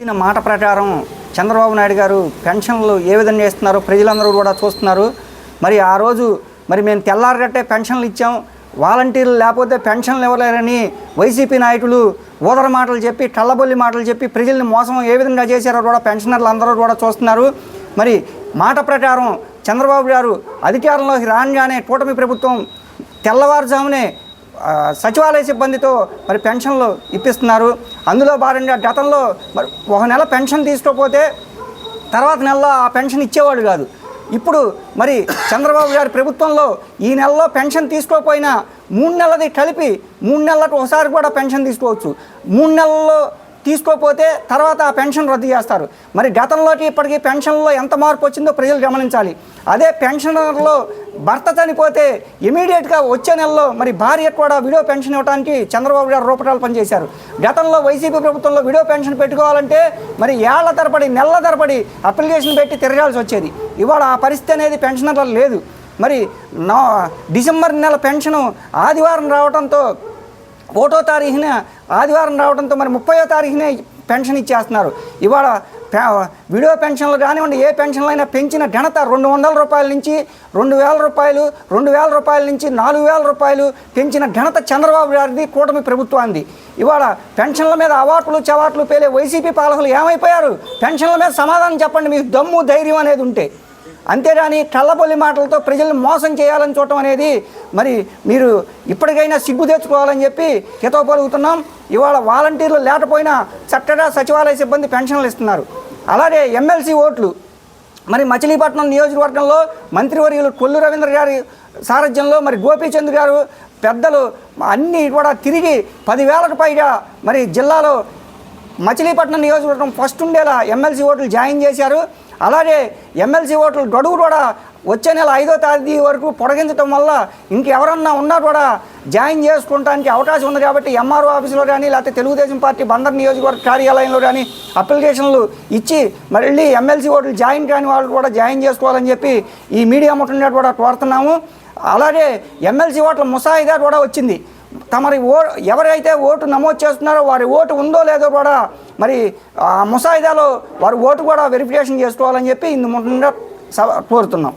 ఇచ్చిన మాట ప్రకారం చంద్రబాబు నాయుడు గారు పెన్షన్లు ఏ విధంగా ఇస్తున్నారో? ప్రజలందరూ కూడా చూస్తున్నారు. మరి ఆ రోజు మరి మేము తెల్లారగట్టే పెన్షన్లు ఇచ్చాం. వాలంటీర్లు లేకపోతే పెన్షన్లు ఇవ్వలేరని వైసీపీ నాయకులు ఊదర మాటలు చెప్పి కళ్ళబొల్లి మాటలు చెప్పి ప్రజల్ని మోసం ఏ విధంగా చేశారో కూడా పెన్షనర్లు అందరూ కూడా చూస్తున్నారు. మరి మాట ప్రకారం చంద్రబాబు గారు అధికారంలోకి రాగానే కూటమి ప్రభుత్వం తెల్లవారుజామునే సచివాలయ సిబ్బందితో మరి పెన్షన్లు ఇప్పిస్తున్నారు. అందులో భాగంగా గతంలో మరి ఒక నెల పెన్షన్ తీసుకోకపోతే తర్వాత నెలలో ఆ పెన్షన్ ఇచ్చేవాడు కాదు. ఇప్పుడు మరి చంద్రబాబు గారి ప్రభుత్వంలో ఈ నెలలో పెన్షన్ తీసుకోకపోయినా మూడు నెలది కలిపి మూడు నెలలకు ఒకసారి కూడా పెన్షన్ తీసుకోవచ్చు. మూడు నెలల్లో తీసుకోకపోతే తర్వాత ఆ పెన్షన్ రద్దు చేస్తారు. మరి గతంలోకి ఇప్పటికీ పెన్షన్లో ఎంత మార్పు వచ్చిందో ప్రజలు గమనించాలి. అదే పెన్షనర్లో భర్త చనిపోతే ఇమీడియట్గా వచ్చే నెలలో మరి భార్య కూడా విడో పెన్షన్ ఇవ్వడానికి చంద్రబాబు గారు రూపకాలు పనిచేశారు. గతంలో వైసీపీ ప్రభుత్వంలో విడో పెన్షన్ పెట్టుకోవాలంటే మరి ఏళ్ళ తరబడి నెలల తరబడి అప్లికేషన్ పెట్టి తిరగాల్సి వచ్చేది. ఇవాళ ఆ పరిస్థితి అనేది పెన్షనర్లు లేదు. మరి నా డిసెంబర్ నెల పెన్షను ఆదివారం రావడంతో ఒకటో తారీఖున ఆదివారం రావడంతో మరి ముప్పయో తారీఖునే పెన్షన్ ఇచ్చేస్తున్నారు. ఇవాళ పె- విడో పెన్షన్లు కానివ్వండి ఏ పెన్షన్లు అయినా పెంచిన ఘనత రెండు వందల రూపాయల నుంచి రెండు వేల రూపాయలు రెండు వేల రూపాయల నుంచి నాలుగు వేల రూపాయలు పెంచిన ఘనత చంద్రబాబు గారిది కూటమి ప్రభుత్వాన్ని ఇవాళ పెన్షన్ల మీద అవాట్లు చవాట్లు పేలే వైసీపీ పాలకులు ఏమైపోయారు? పెన్షన్ల మీద సమాధానం చెప్పండి మీకు దమ్ము ధైర్యం అనేది ఉంటే. అంతేగాని కళ్ళబొల్లి మాటలతో ప్రజల్ని మోసం చేయాలని చూడటం అనేది మరి మీరు ఇప్పటికైనా సిగ్గు తెచ్చుకోవాలని చెప్పి హితవు పలుకుతున్నాం. ఇవాళ వాలంటీర్లు లేకపోయినా చక్కగా సచివాలయ సిబ్బంది పెన్షన్లు ఇస్తున్నారు. అలాగే ఎమ్మెల్సీ ఓట్లు. మరి మచిలీపట్నం నియోజకవర్గంలో మంత్రివర్యులు కొల్లు రవీంద్ర గారి సారథ్యంలో మరి గోపీచంద్ గారు పెద్దలు అన్నీ కూడా తిరిగి పదివేలకు పైగా మరి జిల్లాలో మచిలీపట్నం నియోజకవర్గం ఫస్ట్ ఉండేలా ఎమ్మెల్సీ ఓట్లు జాయిన్ చేశారు. అలాగే ఎమ్మెల్సీ ఓట్లు గడువు కూడా వచ్చే నెల ఐదో తేదీ వరకు పొడగించడం వల్ల ఇంకెవరన్నా ఉన్నా కూడా జాయిన్ చేసుకోవడానికి అవకాశం ఉంది కాబట్టి ఎంఆర్ఓ ఆఫీసులో కానీ లేకపోతే తెలుగుదేశం పార్టీ బందర్ నియోజకవర్గ కార్యాలయంలో కానీ అప్లికేషన్లు ఇచ్చి మళ్ళీ ఎమ్మెల్సీ ఓట్లు జాయిన్ కాని వాళ్ళు కూడా జాయిన్ చేసుకోవాలని చెప్పి ఈ మీడియా ముట్టంగా కూడా కోరుతున్నాము. అలాగే ఎమ్మెల్సీ ఓట్ల ముసాయిదా కూడా వచ్చింది. తమరి ఓ ఎవరైతే ఓటు నమోదు చేస్తున్నారో వారి ఓటు ఉందో లేదో కూడా మరి ఆ ముసాయిదాలో వారి ఓటు కూడా వెరిఫికేషన్ చేసుకోవాలని చెప్పి ఇందు ముఖ్యంగా కోరుతున్నాం.